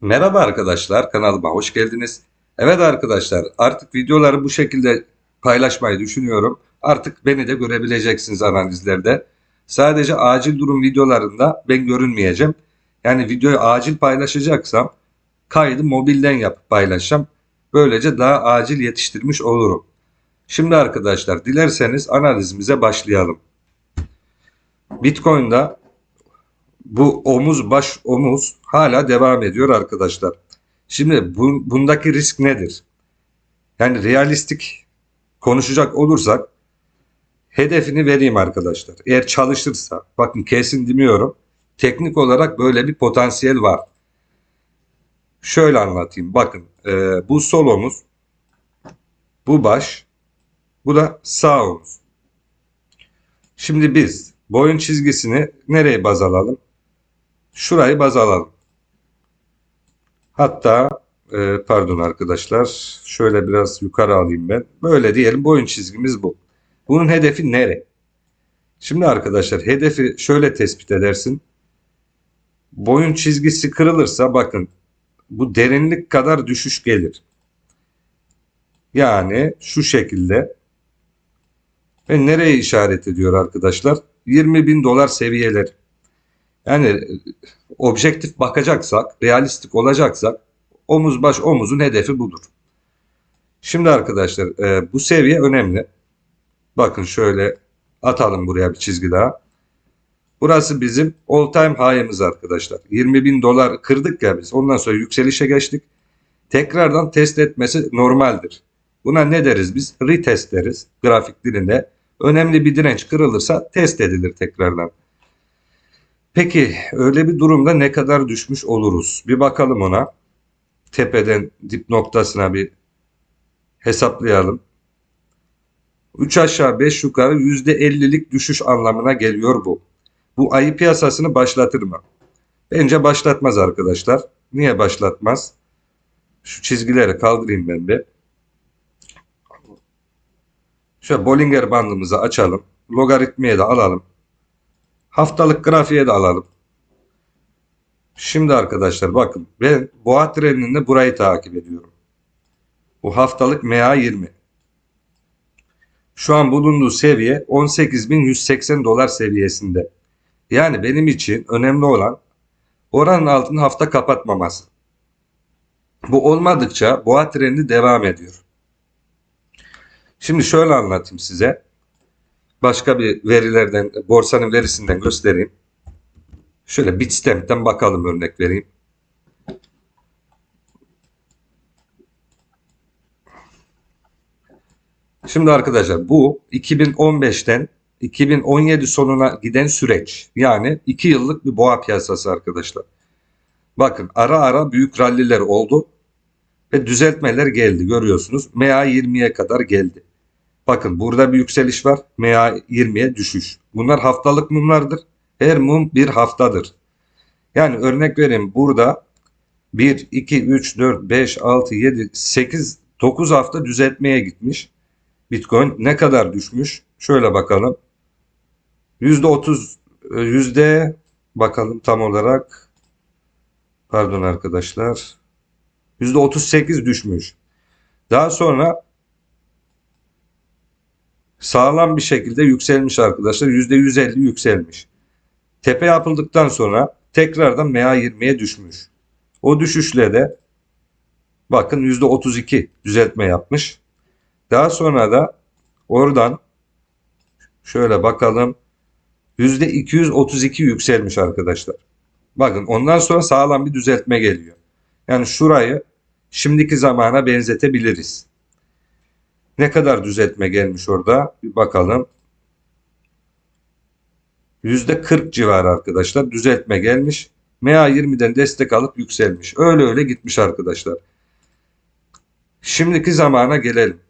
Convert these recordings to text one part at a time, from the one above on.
Merhaba arkadaşlar, kanalıma hoş geldiniz. Evet arkadaşlar, artık videoları bu şekilde paylaşmayı düşünüyorum. Artık beni de görebileceksiniz analizlerde. Sadece acil durum videolarında ben görünmeyeceğim. Yani videoyu acil paylaşacaksam kaydı mobilden yapıp paylaşacağım. Böylece daha acil yetiştirmiş olurum. Şimdi arkadaşlar dilerseniz analizimize başlayalım. Bitcoin'da bu omuz baş omuz hala devam ediyor arkadaşlar. Şimdi bu, bundaki risk nedir? Yani realistik konuşacak olursak hedefini vereyim arkadaşlar. Eğer çalışırsa bakın kesin demiyorum. Teknik olarak böyle bir potansiyel var. Şöyle anlatayım. Bakın e, bu sol omuz, bu baş, bu da sağ omuz. Şimdi biz boyun çizgisini nereye baz alalım? Şurayı baz alalım. Hatta e, pardon arkadaşlar şöyle biraz yukarı alayım ben. Böyle diyelim boyun çizgimiz bu. Bunun hedefi nere? Şimdi arkadaşlar hedefi şöyle tespit edersin. Boyun çizgisi kırılırsa bakın bu derinlik kadar düşüş gelir. Yani şu şekilde ve nereye işaret ediyor arkadaşlar? 20 bin dolar seviyeleri. Yani objektif bakacaksak, realistik olacaksak omuz baş omuzun hedefi budur. Şimdi arkadaşlar e, bu seviye önemli. Bakın şöyle atalım buraya bir çizgi daha. Burası bizim all time high'ımız arkadaşlar. 20 bin dolar kırdık ya biz. Ondan sonra yükselişe geçtik. Tekrardan test etmesi normaldir. Buna ne deriz biz? Retest deriz grafik dilinde. Önemli bir direnç kırılırsa test edilir tekrardan. Peki öyle bir durumda ne kadar düşmüş oluruz? Bir bakalım ona. Tepeden dip noktasına bir hesaplayalım. 3 aşağı 5 yukarı %50'lik düşüş anlamına geliyor bu. Bu ayı piyasasını başlatır mı? Bence başlatmaz arkadaşlar. Niye başlatmaz? Şu çizgileri kaldırayım ben bir. Şöyle Bollinger bandımızı açalım. Logaritmiye de alalım. Haftalık grafiğe de alalım. Şimdi arkadaşlar bakın ben boğa treninde burayı takip ediyorum. Bu haftalık MA20. Şu an bulunduğu seviye 18.180 dolar seviyesinde. Yani benim için önemli olan oranın altını hafta kapatmaması. Bu olmadıkça boğa trendi devam ediyor. Şimdi şöyle anlatayım size. Başka bir verilerden, borsanın verisinden göstereyim. Şöyle Bitstamp'ten bakalım örnek vereyim. Şimdi arkadaşlar bu 2015'ten 2017 sonuna giden süreç. Yani 2 yıllık bir boğa piyasası arkadaşlar. Bakın ara ara büyük ralliler oldu ve düzeltmeler geldi görüyorsunuz. MA20'ye kadar geldi. Bakın burada bir yükseliş var. MA20'ye düşüş. Bunlar haftalık mumlardır. Her mum bir haftadır. Yani örnek vereyim burada 1, 2, 3, 4, 5, 6, 7, 8, 9 hafta düzeltmeye gitmiş. Bitcoin ne kadar düşmüş? Şöyle bakalım. %30 yüzde bakalım tam olarak pardon arkadaşlar %38 düşmüş. Daha sonra sağlam bir şekilde yükselmiş arkadaşlar. %150 yükselmiş. Tepe yapıldıktan sonra tekrardan MA20'ye düşmüş. O düşüşle de bakın %32 düzeltme yapmış. Daha sonra da oradan şöyle bakalım %232 yükselmiş arkadaşlar. Bakın ondan sonra sağlam bir düzeltme geliyor. Yani şurayı şimdiki zamana benzetebiliriz. Ne kadar düzeltme gelmiş orada? Bir bakalım. %40 civarı arkadaşlar düzeltme gelmiş. MA20'den destek alıp yükselmiş. Öyle öyle gitmiş arkadaşlar. Şimdiki zamana gelelim.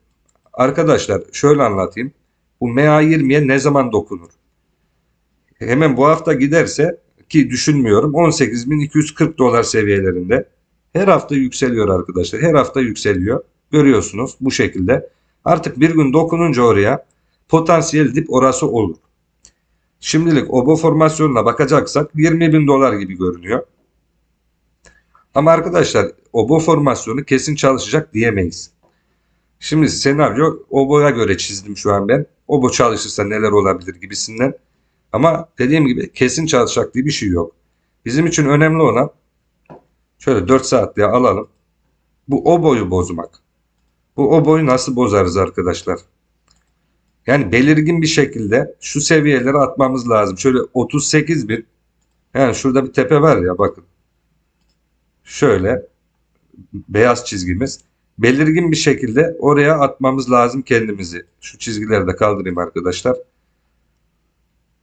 Arkadaşlar şöyle anlatayım. Bu MA20'ye ne zaman dokunur? Hemen bu hafta giderse ki düşünmüyorum 18.240 dolar seviyelerinde. Her hafta yükseliyor arkadaşlar. Her hafta yükseliyor. Görüyorsunuz bu şekilde. Artık bir gün dokununca oraya potansiyel dip orası olur. Şimdilik obo formasyonuna bakacaksak 20 bin dolar gibi görünüyor. Ama arkadaşlar obo formasyonu kesin çalışacak diyemeyiz. Şimdi senaryo oboya göre çizdim şu an ben. Obo çalışırsa neler olabilir gibisinden. Ama dediğim gibi kesin çalışacak diye bir şey yok. Bizim için önemli olan şöyle 4 saatliğe alalım. Bu oboyu bozmak. Bu oboyu nasıl bozarız arkadaşlar? Yani belirgin bir şekilde şu seviyeleri atmamız lazım. Şöyle 38 bin. Yani şurada bir tepe var ya bakın. Şöyle beyaz çizgimiz. Belirgin bir şekilde oraya atmamız lazım kendimizi. Şu çizgileri de kaldırayım arkadaşlar.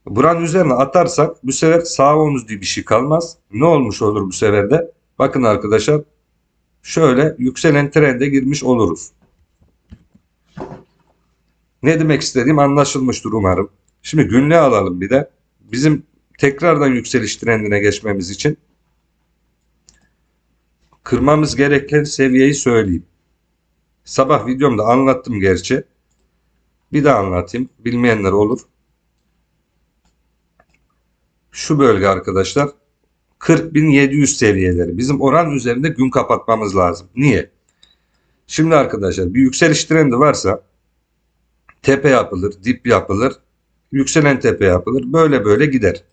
Buranın üzerine atarsak bu sefer sağ omuz diye bir şey kalmaz. Ne olmuş olur bu sefer de? Bakın arkadaşlar şöyle yükselen trende girmiş oluruz. Ne demek istediğim anlaşılmıştır umarım. Şimdi günlüğe alalım bir de. Bizim tekrardan yükseliş trendine geçmemiz için kırmamız gereken seviyeyi söyleyeyim. Sabah videomda anlattım gerçi. Bir daha anlatayım. Bilmeyenler olur. Şu bölge arkadaşlar 40.700 seviyeleri. Bizim oran üzerinde gün kapatmamız lazım. Niye? Şimdi arkadaşlar bir yükseliş trendi varsa tepe yapılır, dip yapılır, yükselen tepe yapılır. Böyle böyle gider.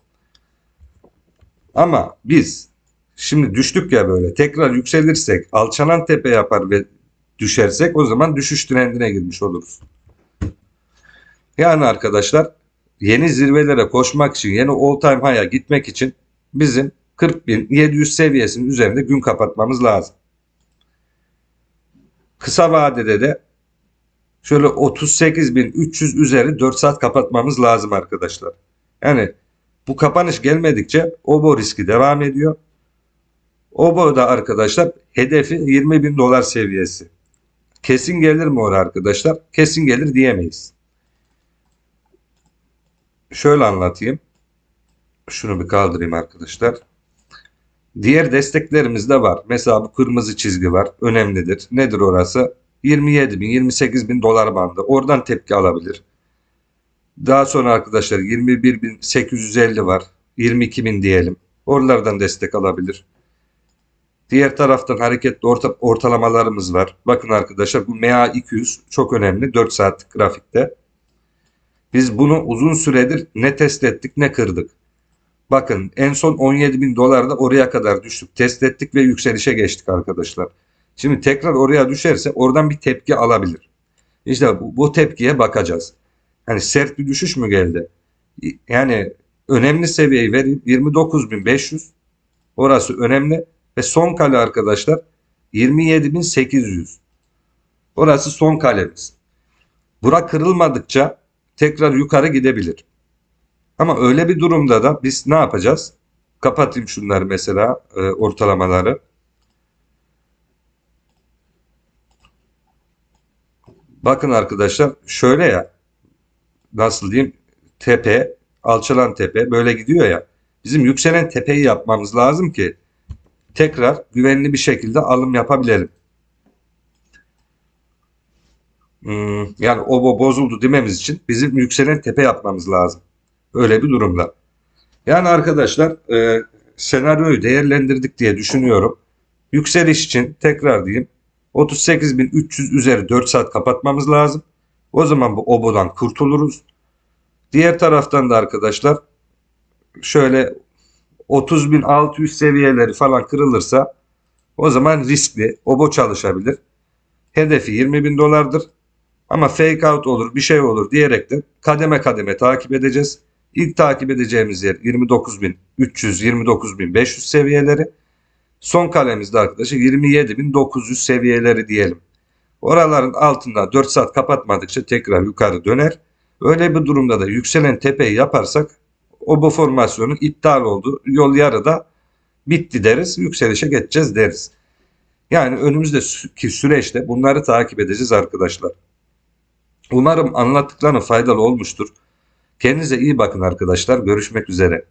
Ama biz şimdi düştük ya böyle tekrar yükselirsek alçalan tepe yapar ve düşersek o zaman düşüş trendine girmiş oluruz. Yani arkadaşlar yeni zirvelere koşmak için yeni all time high'a gitmek için bizim 40.700 seviyesinin üzerinde gün kapatmamız lazım. Kısa vadede de şöyle 38.300 üzeri 4 saat kapatmamız lazım arkadaşlar. Yani bu kapanış gelmedikçe OBO riski devam ediyor. OBO da arkadaşlar hedefi 20.000 dolar seviyesi. Kesin gelir mi oraya arkadaşlar? Kesin gelir diyemeyiz. Şöyle anlatayım. Şunu bir kaldırayım arkadaşlar. Diğer desteklerimiz de var. Mesela bu kırmızı çizgi var. Önemlidir. Nedir orası? 27 bin, 28 bin dolar bandı. Oradan tepki alabilir. Daha sonra arkadaşlar 21.850 var. 22 bin diyelim. Oralardan destek alabilir. Diğer taraftan hareketli orta, ortalamalarımız var. Bakın arkadaşlar bu MA200 çok önemli 4 saatlik grafikte. Biz bunu uzun süredir ne test ettik ne kırdık. Bakın en son 17 bin dolarda oraya kadar düştük. Test ettik ve yükselişe geçtik arkadaşlar. Şimdi tekrar oraya düşerse oradan bir tepki alabilir. İşte bu, bu tepkiye bakacağız. Hani sert bir düşüş mü geldi? Yani önemli seviyeyi vereyim 29.500 orası önemli ve son kale arkadaşlar 27.800 orası son kalemiz. Bura kırılmadıkça tekrar yukarı gidebilir. Ama öyle bir durumda da biz ne yapacağız? Kapatayım şunları mesela e, ortalamaları. Bakın arkadaşlar şöyle ya nasıl diyeyim tepe alçalan tepe böyle gidiyor ya bizim yükselen tepeyi yapmamız lazım ki tekrar güvenli bir şekilde alım yapabilelim. Hmm, yani o bozuldu dememiz için bizim yükselen tepe yapmamız lazım. Öyle bir durumda. Yani arkadaşlar e, senaryoyu değerlendirdik diye düşünüyorum. Yükseliş için tekrar diyeyim 38.300 üzeri 4 saat kapatmamız lazım. O zaman bu obodan kurtuluruz. Diğer taraftan da arkadaşlar şöyle 30.600 seviyeleri falan kırılırsa o zaman riskli. Obo çalışabilir. Hedefi 20.000 dolardır. Ama fake out olur bir şey olur diyerek de kademe kademe takip edeceğiz. İlk takip edeceğimiz yer 29.300 29.500 seviyeleri. Son kalemizde arkadaşlar 27.900 seviyeleri diyelim. Oraların altında 4 saat kapatmadıkça tekrar yukarı döner. Öyle bir durumda da yükselen tepeyi yaparsak o bu formasyonu iptal oldu. Yol yarıda bitti deriz. Yükselişe geçeceğiz deriz. Yani önümüzdeki süreçte bunları takip edeceğiz arkadaşlar. Umarım anlattıklarım faydalı olmuştur. Kendinize iyi bakın arkadaşlar. Görüşmek üzere.